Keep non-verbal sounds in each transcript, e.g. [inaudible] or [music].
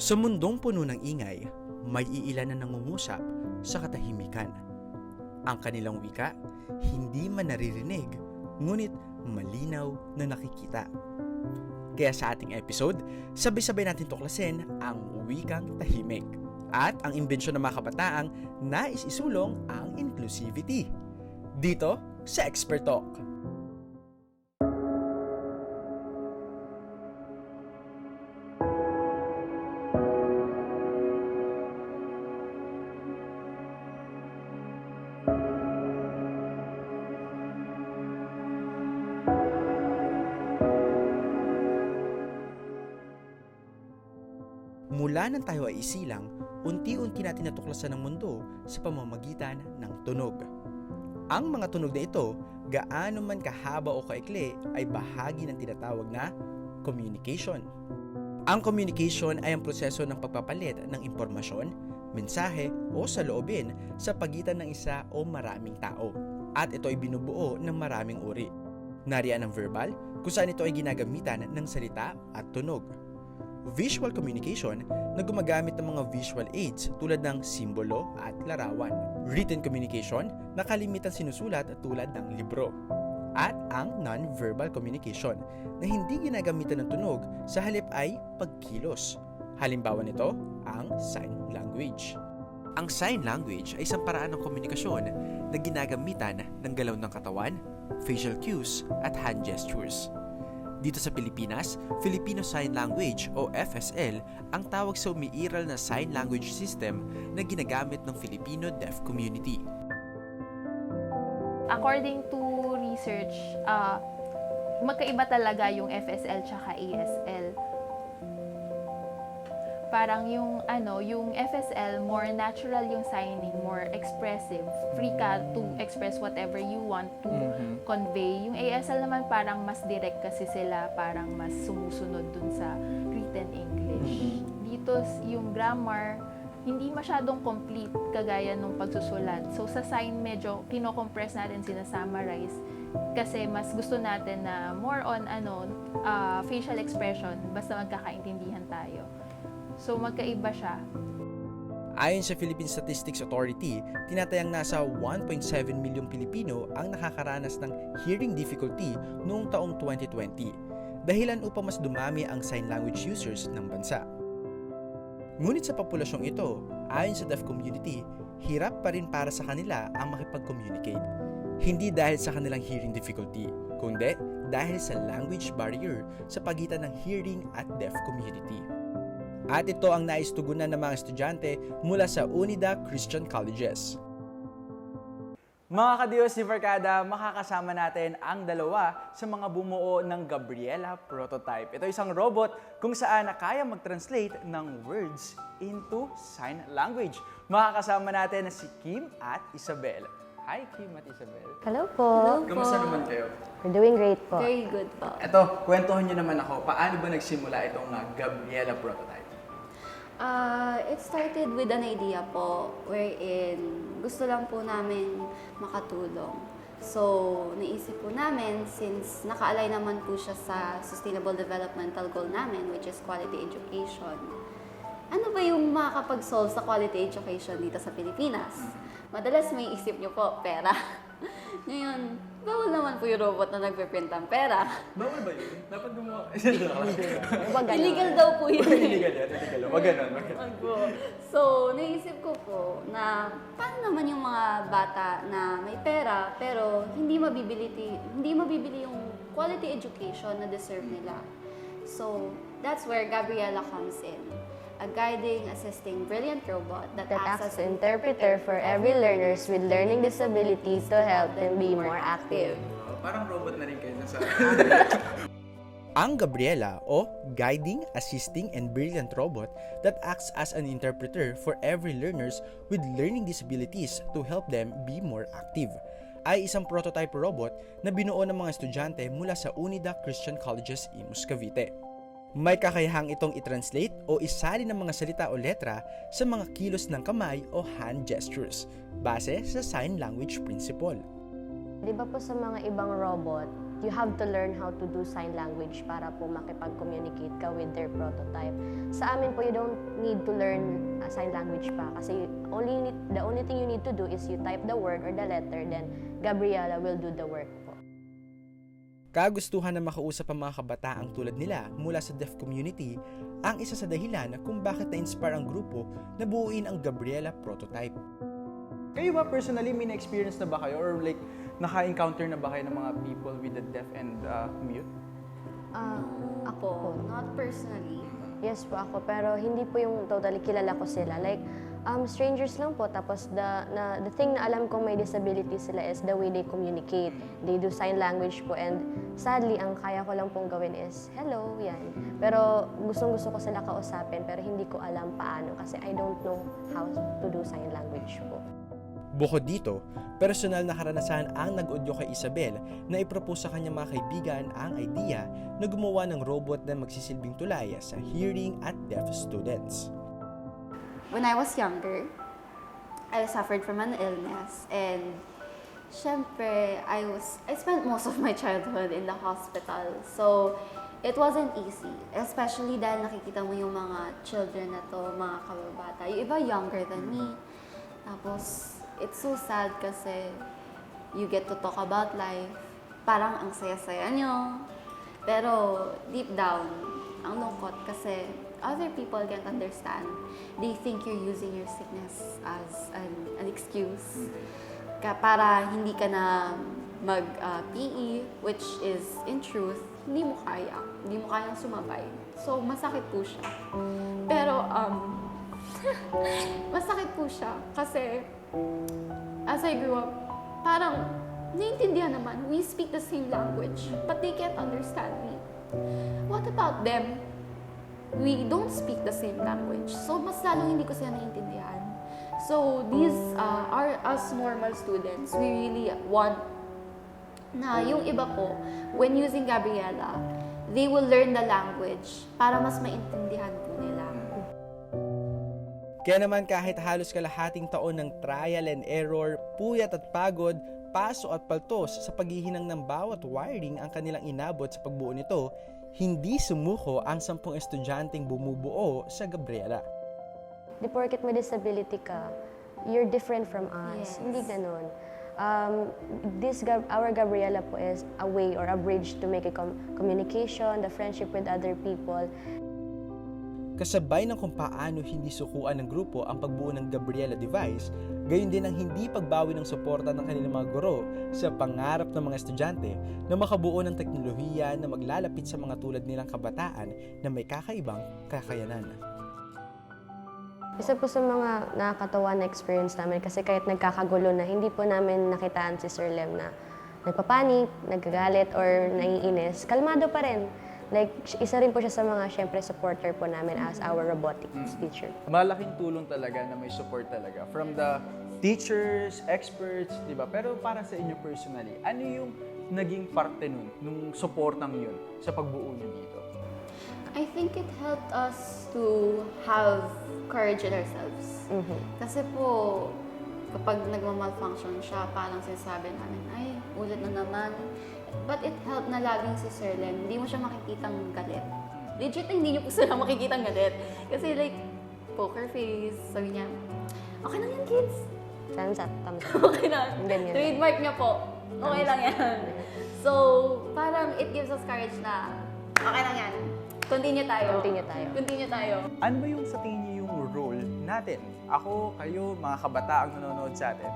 Sa mundong puno ng ingay, may iilan na nangungusap sa katahimikan. Ang kanilang wika, hindi man naririnig, ngunit malinaw na nakikita. Kaya sa ating episode, sabay-sabay natin tuklasin ang wikang tahimik at ang imbensyon ng mga kabataang nais isulong ang inclusivity. Dito sa Expert Talk. Mula nang tayo ay isilang, unti-unti natin natuklasan ang mundo sa pamamagitan ng tunog. Ang mga tunog na ito, gaano man kahaba o kaikli, ay bahagi ng tinatawag na communication. Ang communication ay ang proseso ng pagpapalit ng impormasyon, mensahe o saloobin sa pagitan ng isa o maraming tao. At ito ay binubuo ng maraming uri. Nariyan ang verbal, kung saan ito ay ginagamitan ng salita at tunog visual communication na gumagamit ng mga visual aids tulad ng simbolo at larawan. Written communication na kalimitan sinusulat tulad ng libro. At ang non-verbal communication na hindi ginagamitan ng tunog sa halip ay pagkilos. Halimbawa nito, ang sign language. Ang sign language ay isang paraan ng komunikasyon na ginagamitan ng galaw ng katawan, facial cues, at hand gestures. Dito sa Pilipinas, Filipino Sign Language o FSL ang tawag sa umiiral na sign language system na ginagamit ng Filipino deaf community. According to research, ah, magkaiba talaga yung FSL tsaka ASL. Parang yung ano, yung FSL more natural yung signing, more expressive, free ka to express whatever you want to convey. Yung ASL naman parang mas direct kasi sila, parang mas sumusunod dun sa written English. Dito s- yung grammar, hindi masyadong complete kagaya nung pagsusulat. So sa sign medyo kinocompress natin, sinasummarize kasi mas gusto natin na more on ano ah, facial expression basta magkakaintindihan tayo. So magkaiba siya. Ayon sa Philippine Statistics Authority, tinatayang nasa 1.7 milyong Pilipino ang nakakaranas ng hearing difficulty noong taong 2020, dahilan upang mas dumami ang sign language users ng bansa. Ngunit sa populasyong ito, ayon sa deaf community, hirap pa rin para sa kanila ang makipag-communicate. Hindi dahil sa kanilang hearing difficulty, kundi dahil sa language barrier sa pagitan ng hearing at deaf community. At ito ang nais tugunan ng mga estudyante mula sa Unida Christian Colleges. Mga kadiyos ni Barkada, makakasama natin ang dalawa sa mga bumuo ng Gabriela Prototype. Ito isang robot kung saan kaya mag-translate ng words into sign language. Makakasama natin si Kim at Isabel. Hi Kim at Isabel. Hello po. Kamusta naman kayo? We're doing great po. Very good po. Ito, kwentuhan nyo naman ako, paano ba nagsimula itong uh, Gabriela Prototype? Uh, it started with an idea po wherein gusto lang po namin makatulong. So, naisip po namin since naka-align naman po siya sa Sustainable Developmental Goal namin which is quality education. Ano ba yung makakapag-solve sa quality education dito sa Pilipinas? Madalas may isip niyo po, pera. [laughs] Ngayon, bawal naman po yung robot na nagpiprint ng pera. Bawal ba yun? Dapat gumawa. Huwag ganun. Illegal daw po yun. Illegal yan, illegal. Wag ganun, wag ganun. Opo. So, naisip ko po na paano naman yung mga bata na may pera pero hindi mabibili, ti- hindi mabibili yung quality education na deserve nila. So, that's where Gabriela comes in. A guiding, assisting, brilliant robot that, That as acts as interpreter for every learners with learning disabilities to help them be more active. Parang robot na rin kayo sa... [laughs] Ang Gabriela o Guiding, Assisting, and Brilliant Robot that acts as an interpreter for every learners with learning disabilities to help them be more active ay isang prototype robot na binuo ng mga estudyante mula sa Unida Christian Colleges Imus Cavite. May kakayahang itong i-translate o isali ng mga salita o letra sa mga kilos ng kamay o hand gestures base sa sign language principle. Di ba po sa mga ibang robot, you have to learn how to do sign language para po makipag-communicate ka with their prototype. Sa amin po, you don't need to learn uh, sign language pa kasi only need- the only thing you need to do is you type the word or the letter, then Gabriela will do the work po. Kagustuhan na makausap ang mga kabataang tulad nila mula sa deaf community ang isa sa dahilan kung bakit na-inspire ang grupo na buuin ang Gabriela Prototype. Kayo ba personally, may na-experience na ba kayo? Or like, naka-encounter na ba kayo ng mga people with the deaf and uh, mute? Ah, ako. Not personally. Yes po ako, pero hindi po yung totally kilala ko sila. Like, um, strangers lang po. Tapos the, na, the thing na alam kong may disability sila is the way they communicate. They do sign language po. And sadly, ang kaya ko lang pong gawin is, hello, yan. Pero gustong gusto ko sila kausapin, pero hindi ko alam paano kasi I don't know how to do sign language po. Bukod dito, personal na karanasan ang nag-audio kay Isabel na ipropose sa kanyang mga kaibigan ang idea na gumawa ng robot na magsisilbing tulay sa hearing at deaf students. When I was younger, I suffered from an illness and syempre, I was I spent most of my childhood in the hospital. So, it wasn't easy. Especially dahil nakikita mo yung mga children na to, mga kababata. Yung iba younger than me. Tapos, it's so sad kasi you get to talk about life. Parang ang saya-saya nyo. Pero deep down, ang lungkot kasi other people can't understand. They think you're using your sickness as an, an excuse ka para hindi ka na mag-PE, which is in truth, hindi mo kaya. Hindi mo kayang sumabay. So, masakit po siya. Pero, um, [laughs] masakit po siya kasi as I grew up, parang naiintindihan naman, we speak the same language, but they can't understand me. What about them? We don't speak the same language. So, mas lalong hindi ko sila naiintindihan. So, these uh, are us normal students. We really want na yung iba po, when using Gabriela, they will learn the language para mas maintindihan po nila. Kaya naman kahit halos kalahating taon ng trial and error, puyat at pagod, paso at paltos sa paghihinang ng bawat wiring ang kanilang inabot sa pagbuo nito, hindi sumuko ang sampung estudyanteng bumubuo sa Gabriela. Di porket may disability ka, you're different from us. Yes. Hindi ganun. Um, this our Gabriela po is a way or a bridge to make a com- communication, the friendship with other people. Kasabay ng kung paano hindi sukuan ng grupo ang pagbuo ng Gabriela device, gayon din ang hindi pagbawi ng suporta ng kanilang mga guro sa pangarap ng mga estudyante na makabuo ng teknolohiya na maglalapit sa mga tulad nilang kabataan na may kakaibang kakayanan. Isa po sa mga nakakatawa na experience namin kasi kahit nagkakagulo na, hindi po namin nakitaan si Sir Lem na nagpapanik, nagagalit, or naiinis. Kalmado pa rin. Like, isa rin po siya sa mga, syempre, supporter po namin as our robotics teacher. Malaking tulong talaga na may support talaga from the teachers, experts, di ba? Pero para sa inyo personally, ano yung naging parte nun, nung supportang yun sa pagbuo nyo dito? I think it helped us to have courage in ourselves. Mhm. Kasi po, kapag nagma-malfunction siya, parang sinasabi namin, ay, ulit na naman. But it helped na laging si Sir Lem, hindi mo siya makikitang galit. Legit, hindi niyo po [laughs] sila makikitang galit. Kasi like, poker face, sabi niya, okay lang yan, kids. Thumbs up, thumbs up. [laughs] Okay lang. Ganyan. Trademark niya po. Okay lang yan. So, parang it gives us courage na, okay lang yan. Continue tayo. Continue tayo. Continue tayo. Ano ba yung sa tingin niyo yung role natin? Ako, kayo, mga kabataang nanonood sa atin.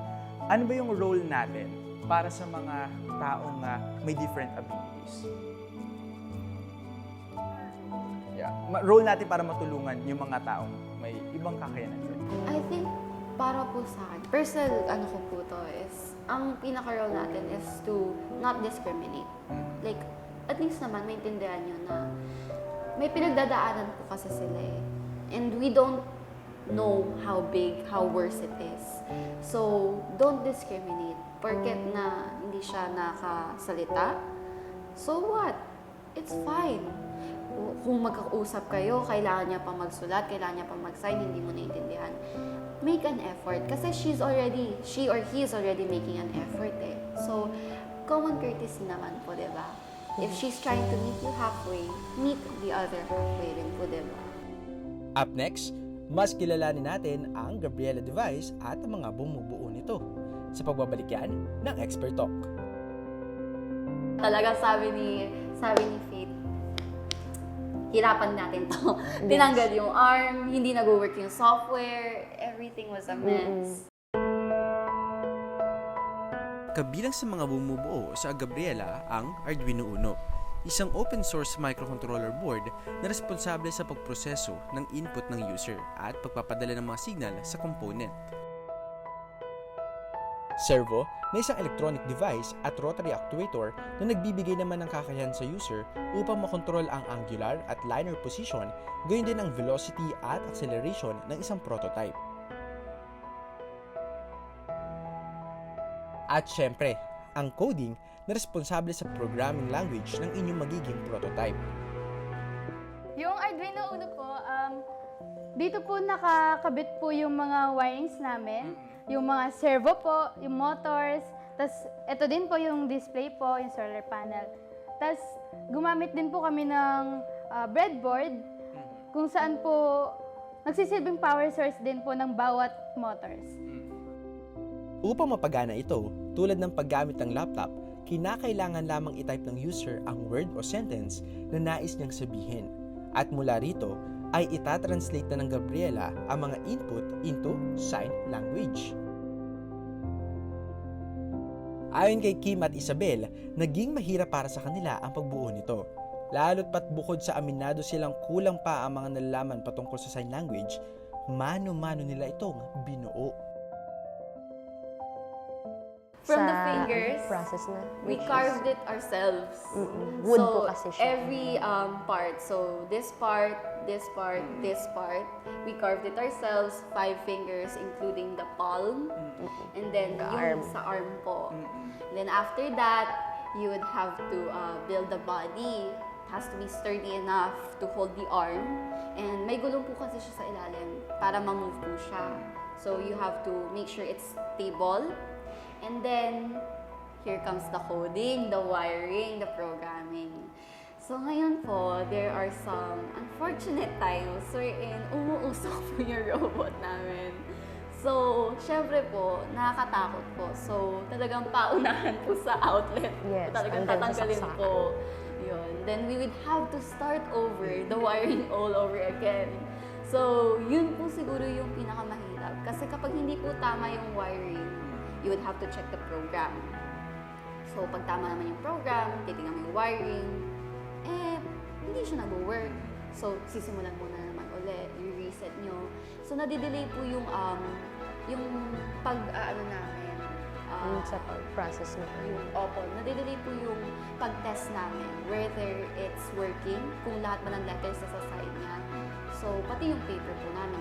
Ano ba yung role natin para sa mga taong na may different abilities? Yeah. Role natin para matulungan yung mga taong may ibang kakayanan din. I think para po sa akin, personal ano ko po to is, ang pinaka-role natin is to not discriminate. Like, at least naman maintindihan nyo na may pinagdadaanan po kasi sila eh. And we don't know how big, how worse it is. So, don't discriminate. Porket na hindi siya nakasalita, so what? It's fine. Kung magkausap kayo, kailangan niya pa magsulat, kailangan niya pa mag-sign, hindi mo naiintindihan. Make an effort. Kasi she's already, she or he is already making an effort eh. So, common courtesy naman po, di ba? If she's trying to meet you halfway, meet the other halfway rin po, di ba? Up next, mas kilalanin natin ang Gabriela device at ang mga bumubuo nito sa pagbabalik yan ng Expert Talk. Talaga sabi ni, sabi ni Faith, hirapan natin to. [laughs] Tinanggal yung arm, hindi nag-work yung software, everything was a mess. Kabilang sa mga bumubuo sa Gabriela ang Arduino Uno, isang open source microcontroller board na responsable sa pagproseso ng input ng user at pagpapadala ng mga signal sa component. Servo na isang electronic device at rotary actuator na nagbibigay naman ng kakayahan sa user upang makontrol ang angular at linear position, gayon din ang velocity at acceleration ng isang prototype. At syempre, ang coding na responsable sa programming language ng inyong magiging prototype. Yung Arduino Uno po, um, dito po nakakabit po yung mga wirings namin, yung mga servo po, yung motors, tas ito din po yung display po, yung solar panel. Tas gumamit din po kami ng ah, breadboard kung saan po nagsisilbing power source din po ng bawat motors. Upang mapagana ito, tulad ng paggamit ng laptop, kinakailangan lamang itype ng user ang word o sentence na nais niyang sabihin. At mula rito, ay itatranslate na ng Gabriela ang mga input into sign language. Ayon kay Kim at Isabel, naging mahirap para sa kanila ang pagbuo nito. Lalo't pat bukod sa aminado silang kulang pa ang mga nalalaman patungkol sa sign language, mano-mano nila itong binuo. From the Sa, fingers, ano, process na. we carved it ourselves. Mm-mm. Wood so, po kasi siya. every um, part, so this part, this part, this part, we carved it ourselves, five fingers, including the palm, and then The yung arm. sa arm po. And then after that, you would have to uh, build the body. It has to be sturdy enough to hold the arm. And may gulong po kasi siya sa ilalim para ma-move po siya. So you have to make sure it's stable. And then, here comes the coding, the wiring, the programming. So ngayon po, there are some unfortunate times wherein umuusok [laughs] po yung robot namin. So, syempre po, nakakatakot po. So, talagang paunahan po sa outlet. Yes, talagang tatanggalin po. Yun. Then we would have to start over, the wiring all over again. So, yun po siguro yung pinakamahirap. Kasi kapag hindi po tama yung wiring, you would have to check the program. So, pag tama naman yung program, titingnan mo yung wiring, eh, hindi siya nag-work. So, sisimulan mo na naman ulit, i-reset nyo. So, nadidelay po yung, um, yung pag, ah, ano namin, Yung sa process na. yung, opo, nadidelay po yung pag-test namin, whether it's working, kung lahat ba ng letters sa side niya. So, pati yung paper po namin.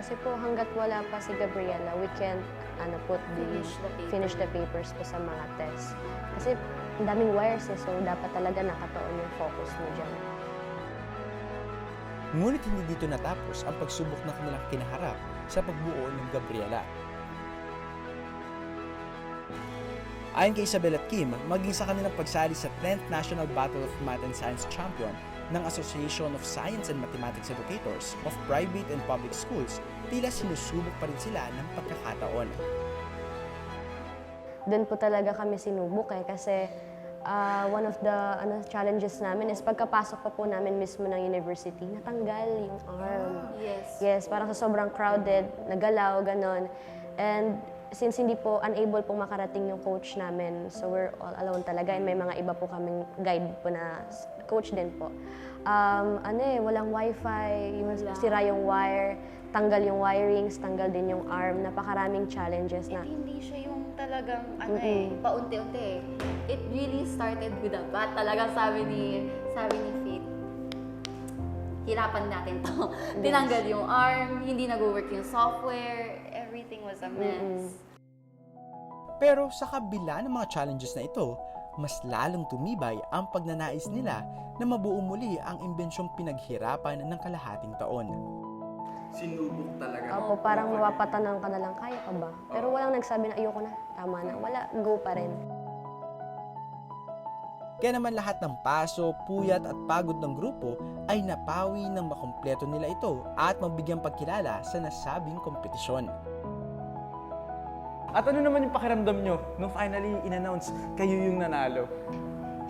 Kasi po hanggat wala pa si Gabriela, we can't ano, put the, Finish the paper. finish the papers po sa mga tests. Kasi ang daming wires eh, so dapat talaga nakatoon yung focus mo dyan. Ngunit hindi dito natapos ang pagsubok na kanilang kinaharap sa pagbuo ng Gabriela. Ayon kay Isabel at Kim, maging sa kanilang pagsali sa 10th National Battle of Math and Science Champion ng Association of Science and Mathematics Educators of Private and Public Schools, tila sinusubok pa rin sila ng pagkakataon. Doon po talaga kami sinubok eh kasi ah, one of the ano, challenges namin is pagkapasok pa po namin mismo ng university, natanggal yung arm. Yes. Yes, parang sa sobrang crowded, nagalaw, ganon. And since hindi po unable po makarating yung coach namin, so we're all alone talaga. And may mga iba po kaming guide po na coach din po. Um, ano eh, walang wifi, yung Wala. sira yung wire, tanggal yung wirings, tanggal din yung arm. Napakaraming challenges na. At hindi siya yung talagang ano Mm-mm. eh, paunti-unti eh. It really started with a bat. Talagang sabi ni, sabi ni Faith, hirapan natin to. [laughs] Tinanggal yung arm, hindi nag-work yung software, everything was a mess. Pero sa kabila ng mga challenges na ito, mas lalong tumibay ang pagnanais nila na mabuo muli ang imbensyong pinaghirapan ng kalahating taon. Sinubok talaga. Opo, parang mapapatanong ka na lang, kaya ka ba? Pero walang nagsabi na ayoko na, tama na. Wala, go pa rin. Kaya naman lahat ng paso, puyat at pagod ng grupo ay napawi ng makumpleto nila ito at mabigyang pagkilala sa nasabing kompetisyon. At ano naman yung pakiramdam nyo nung finally in-announce kayo yung nanalo?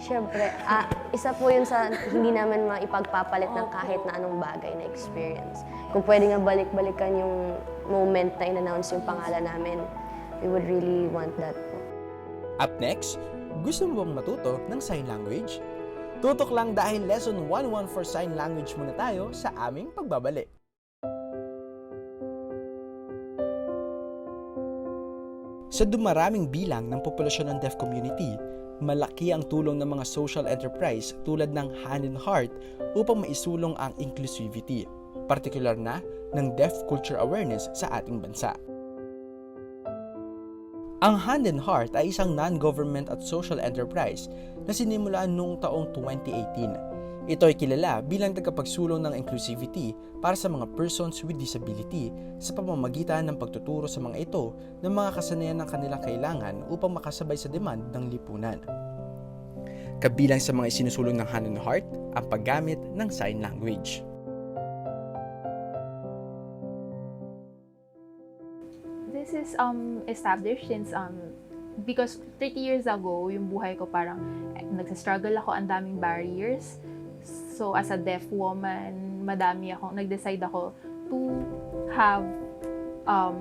Siyempre, ah, isa po yun sa hindi naman maipagpapalit ng kahit na anong bagay na experience. Kung pwede nga balik-balikan yung moment na in-announce yung pangalan namin, we would really want that po. Up next, gusto mo bang matuto ng sign language? Tutok lang dahil lesson 114 for sign language muna tayo sa aming pagbabalik. Sa dumaraming bilang ng populasyon ng deaf community, malaki ang tulong ng mga social enterprise tulad ng Hand in Heart upang maisulong ang inclusivity, partikular na ng deaf culture awareness sa ating bansa. Ang Hand in Heart ay isang non-government at social enterprise na sinimulan noong taong 2018. Ito ay kilala bilang tagapagsulong ng inclusivity para sa mga persons with disability sa pamamagitan ng pagtuturo sa mga ito ng mga kasanayan ng kanilang kailangan upang makasabay sa demand ng lipunan. Kabilang sa mga isinusulong ng Hand in Heart ang paggamit ng sign language. This is um established since um because 30 years ago, yung buhay ko parang eh, nagsa-struggle ako, ang daming barriers. So as a deaf woman, madami ako, nag-decide ako to have um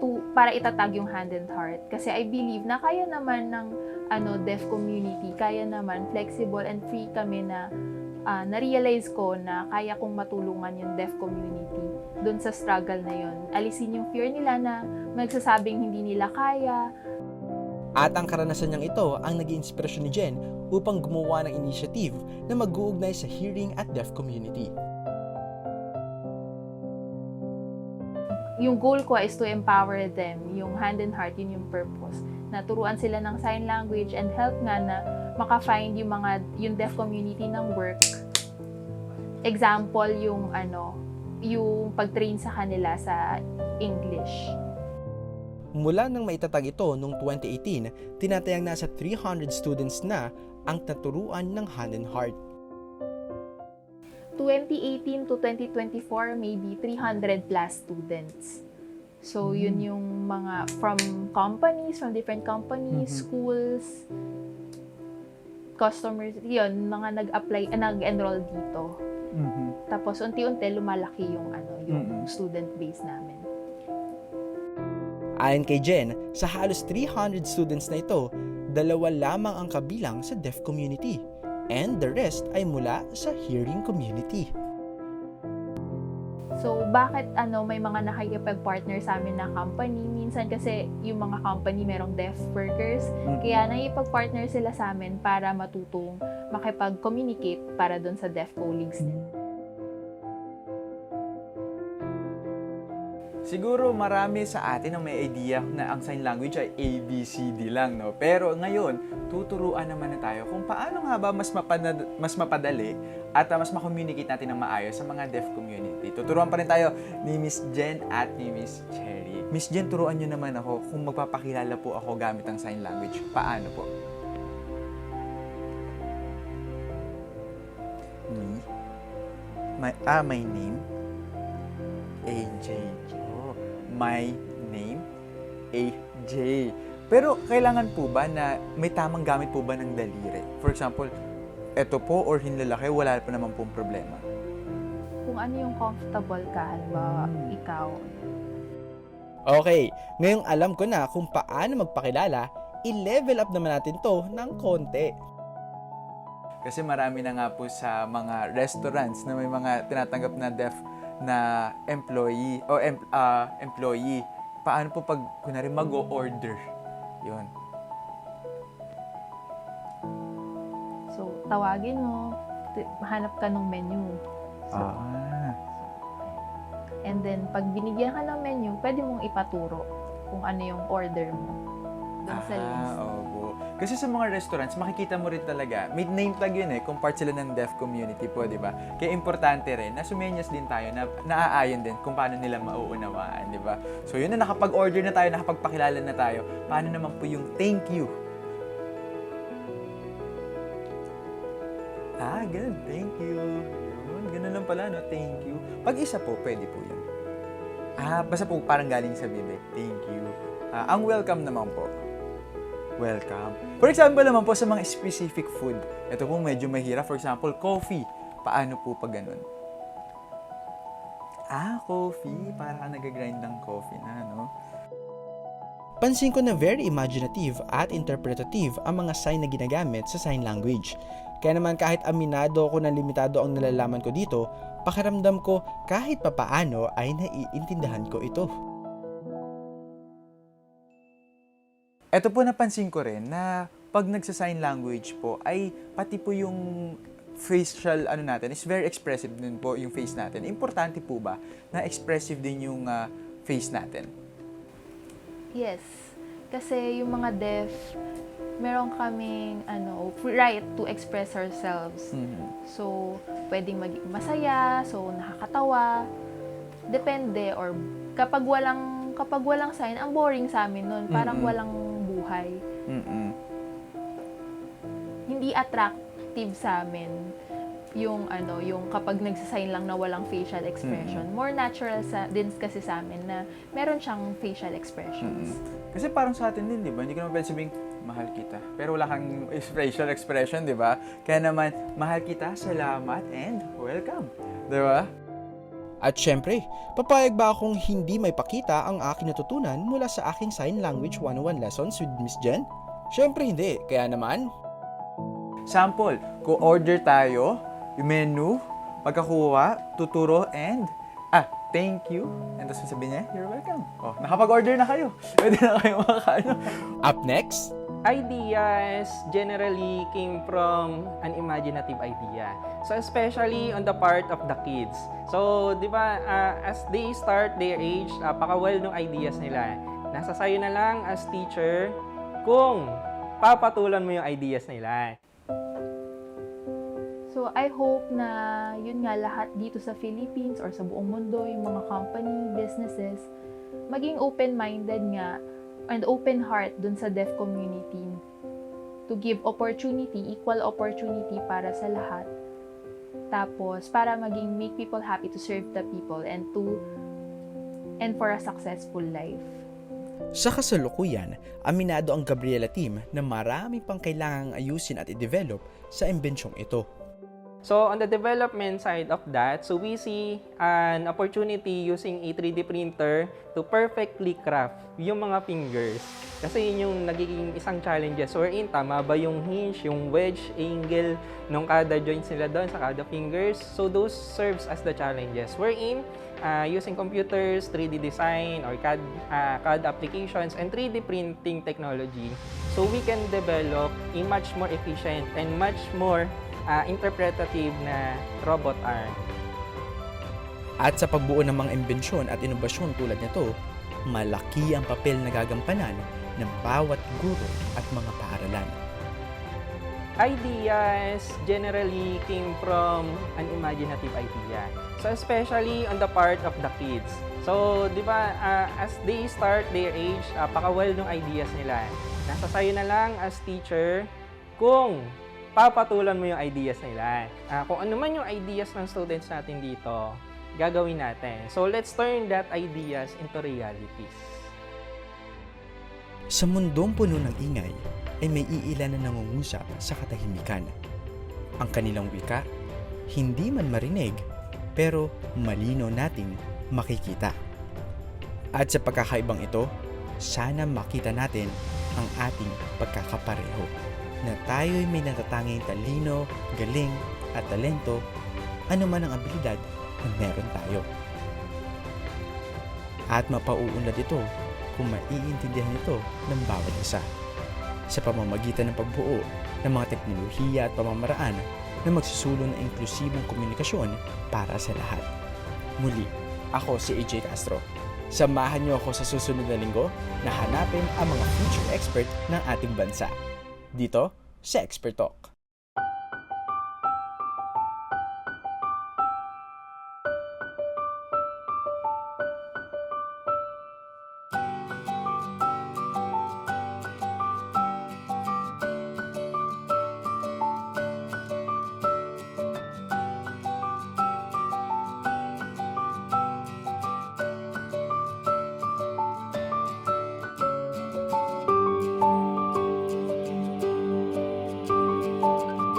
to para itatag yung hand and heart kasi I believe na kaya naman ng ano deaf community, kaya naman flexible and free kami na ah, na-realize ko na kaya kong matulungan yung deaf community doon sa struggle na yon. Alisin yung fear nila na magsasabing hindi nila kaya. At ang karanasan niyang ito ang naging inspirasyon ni Jen upang gumawa ng initiative na mag-uugnay sa hearing at deaf community. Yung goal ko is to empower them. Yung hand and heart, yun yung purpose. Naturuan sila ng sign language and help nga na maka-find yung mga yung deaf community ng work. Example yung ano, yung pag-train sa kanila sa English. Mula nang maitatag ito noong 2018, tinatayang nasa 300 students na ang naturuan ng Hand and Heart. 2018 to 2024, maybe 300 plus students. So, yun yung mga from companies, from different companies, schools, customers, yun, mga nag-apply, ah, nag-enroll dito. Tapos, unti-unti, lumalaki yung, ano, yung Mhm. student base namin. Ayon kay Jen, sa halos 300 students na ito, dalawa lamang ang kabilang sa deaf community and the rest ay mula sa hearing community. So, bakit ano may mga nakikipag-partner sa amin na company? Minsan kasi yung mga company merong deaf workers, kaya nakikipag-partner sila sa amin para matutong makipag-communicate para doon sa deaf colleagues nila. Siguro marami sa atin ang may idea na ang sign language ay ABCD lang, no? Pero ngayon, tuturuan naman na tayo kung paano nga ba mas, mapanad- mas mapadali at mas makommunicate natin ng maayos sa mga deaf community. Tuturuan pa rin tayo ni Miss Jen at ni Miss Cherry. Miss Jen, turuan nyo naman ako kung magpapakilala po ako gamit ang sign language. Paano po? Me? My, ah, my name? AJ. My name? AJ. Pero kailangan po ba na may tamang gamit po ba ng daliri? For example, eto po or hinlalaki, wala pa naman pong problema. Kung ano yung comfortable ka, halimbawa, ikaw, Okay, ngayong alam ko na kung paano magpakilala, i-level up naman natin to ng konti. Kasi marami na nga po sa mga restaurants na may mga tinatanggap na deaf na employee o em, ah, employee. Paano po pag kunwari mag-o-order? Yun. so tawagin mo, hanap ka ng menu. Ah. And then, pag binigyan ka ng menu, pwede mong ipaturo kung ano yung order mo. Doon sa list. Ah, opo. Kasi sa mga restaurants, makikita mo rin talaga, may name tag yun eh, kung part sila ng deaf community po, di ba? Kaya importante rin na sumenyas din tayo, na naaayon din kung paano nila mauunawaan, di ba? So yun na, nakapag-order na tayo, nakapagpakilala na tayo, paano naman po yung thank you? Ah, ganun. Thank you. Yun, ganun lang pala, no? Thank you. Pag isa po, pwede po yun. Ah, basta po parang galing sa bibig. Thank you. Ah, ang welcome naman po. Welcome. For example naman po sa mga specific food. Ito po medyo mahirap. For example, coffee. Paano po pag ganun? Ah, coffee. Para ka nag-grind ng coffee na, no? Pansin ko na very imaginative at interpretative ang mga sign na ginagamit sa sign language. Kaya naman kahit aminado ako na limitado ang nalalaman ko dito, pakiramdam ko kahit papaano ay naiintindihan ko ito. Ito po napansin ko rin na pag nagsa-sign language po ay pati po yung facial ano natin is very expressive din po yung face natin. Importante po ba na expressive din yung ah, face natin? Yes. Kasi yung mga deaf, meron kaming ano, right to express ourselves. So, pwedeng maging masaya, so nakakatawa. Depende or kapag walang kapag walang sign, ang boring sa amin nun. Parang Mm-mm. walang buhay. Mm-mm. Hindi attractive sa amin yung ano, yung kapag nagsasign lang na walang facial expression. More natural sa din kasi sa amin na meron siyang facial expressions. Kasi parang sa atin din, di ba? Hindi ko naman pwede sabing, mahal kita. Pero wala kang [laughs] facial expression, di ba? Kaya naman, mahal kita, salamat, and welcome. Di ba? At syempre, papayag ba akong hindi may pakita ang aking natutunan mula sa aking Sign Language 101 lessons with Miss Jen? Syempre hindi, kaya naman, Sample, ko-order tayo, yung menu, pagkakuha, tuturo, and, ah, thank you. And tapos sabihin niya, you're welcome. Oh, nakapag-order na kayo. [laughs] Pwede na kayo makakaano. up next, ideas generally came from an imaginative idea. So especially on the part of the kids. So, 'di ba, ah, as they start their age, napaka-well ng ideas nila. Nasa sayo na lang as teacher kung papatulan mo yung ideas nila. So, I hope na yun nga lahat dito sa Philippines or sa buong mundo, yung mga company, businesses, maging open-minded nga and open heart dun sa deaf community to give opportunity, equal opportunity para sa lahat. Tapos, para maging make people happy to serve the people and to and for a successful life. Sa kasalukuyan, aminado ang Gabriela team na marami pang kailangang ayusin at i-develop sa imbensyong ito. So on the development side of that, so we see an opportunity using a 3D printer to perfectly craft yung mga fingers. Kasi yun yung nagiging isang challenges wherein tama ba yung hinge, yung wedge, angle nung kada joints nila doon sa kada fingers. So those serves as the challenges wherein uh, using computers, 3D design or CAD, uh, CAD applications and 3D printing technology so we can develop a much more efficient and much more uh, interpretative na robot arm. At sa pagbuo ng mga imbensyon at inobasyon tulad nito, malaki ang papel na gagampanan ng bawat guro at mga paaralan. Ideas generally came from an imaginative idea. So especially on the part of the kids. So, di ba, uh, as they start their age, uh, pakawal ng ideas nila. Nasa sayo na lang as teacher kung papatulan mo yung ideas nila. Ah, kung ano man yung ideas ng students natin dito, gagawin natin. So let's turn that ideas into realities. Sa mundong puno ng ingay, ay may iilan na nangungusap sa katahimikan. Ang kanilang wika, hindi man marinig, pero malino nating makikita. At sa pagkakaibang ito, sana makita natin ang ating pagkakapareho na tayo'y may natatanging talino, galing at talento, anuman ang abilidad na meron tayo. At mapauunlad ito kung maiintindihan ito ng bawat isa sa pamamagitan ng pagbuo ng mga teknolohiya at pamamaraan na magsusulong ng inklusibong komunikasyon para sa lahat. Muli, ako si AJ Castro. Samahan niyo ako sa susunod na linggo na hanapin ang mga future expert ng ating bansa. Dito sa Expert Talk.